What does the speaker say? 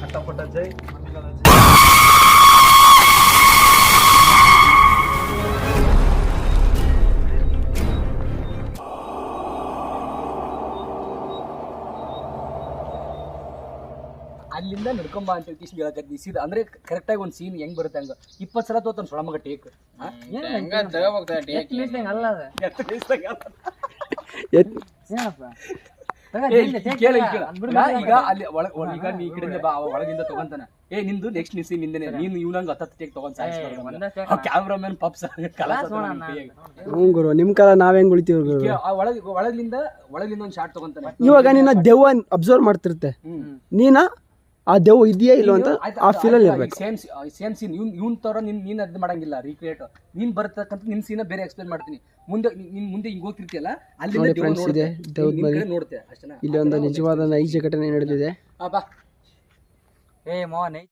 ಕಟ್ಟಪಟ್ಟ ಜೈ ಅಲ್ಲಿಂದ ನಡ್ಕೊಂಬ ಅಂತ ಕಿಶ್ ಹೇಳಕತ್ತಿ ಸೀದಾ ಅಂದ್ರೆ ಕರೆಕ್ಟಾಗಿ ಒಂದು ಸೀನ್ ಹೆಂಗ್ ಬರುತ್ತೆ ಹಂಗ ಇಪ್ಪತ್ತು ಸಲ ತೋತಾನ ಸೊಳ ಮಗ ಟೇಕ್ ಹೆಂಗ ತಗೋಬೇಕು ಅಲ್ಲ ಅದು ಎತ್ ಏನಪ್ಪ ಕೇಳ ಈಗ ಅಲ್ಲಿ ಒಳ ಒಳ- ಈಗ ನೀ ಕಡೆಯಿಂದ ಬಾ ಅವ ಒಳಗಿಂದ ತಗೊಂತಾನ. ಏ ನಿಂದು ನೆಕ್ಸ್ಟ್ ನಿಸಿ ನಿಂದನೆ. ನೀನು ಇವ್ನಂಗ್ ಹತ್ತತ್ತು ಟೇಕ್ ತಗೊಂಡ್ ಸಾಯಿಸ್ಬಾರ್ದು ಕ್ಯಾಮ್ರಾಮನ್ ಪಪ್ಸ್ ಹ್ಞೂ ಗುರು ನಿಮ್ಮ ಕಾಲ ನಾವೇನ್ ಹೆಂಗ್ ಉಳಿತೀವಿ ಗುರು? ಒಳಗ್ ಒಳಗಿಂದ ಒಳಗಿಂದ ಒಂದ್ ಶಾರ್ಟ್ ತಗೊಂತಾನೆ. ಇವಾಗ ನಿನ್ನ ದೆವ್ವ ಅಬ್ಸರ್ವ್ ಮಾಡ್ತಿರ್ತೆ ನೀನ ಆ ದೆವ್ವ ಇದೆಯಾ ಇಲ್ಲ ಅಂತ ಆ ಫೀಲಲ್ಲಿ ಇರ್ಬೇಕು. ಸೇಮ್ ಸೇಮ್ ಸೀನ್ ಇವ್ನು ಇವ್ನ್ ತರ ನಿನ್ ನೀನ್ ಅದ್ ಮಾಡಂಗಿಲ್ಲ ರೀಕ್ರಿಯೇಟ್ ನೀನ್ ಬರ್ತಕ್ಕಂಥ ನಿನ್ ಸೀನ ಬೇರೆ ಎಕ್ಸ್ಪ್ಲೇನ್ ಮಾಡ್ತೀನಿ. ಮುಂದೆ ನಿನ್ ಮುಂದೆ ಹಿಂಗ್ ಹೋಗ್ತಿರ್ತಿಯಲ್ಲ ಅಲ್ಲಿ ಫ್ರೆಂಡ್ಸ್. ಇದೆ, ದೆವ್ವದ್ ಮೇಲೆ ನೋಡುತ್ತೆ ಅಷ್ಟೇನಾ? ಇಲ್ಲಿ ಒಂದು ನಿಜವಾದ ನೈಜ ಘಟನೆ ನಡೆದಿದೆ. ಏ ಮಾವ ನೈ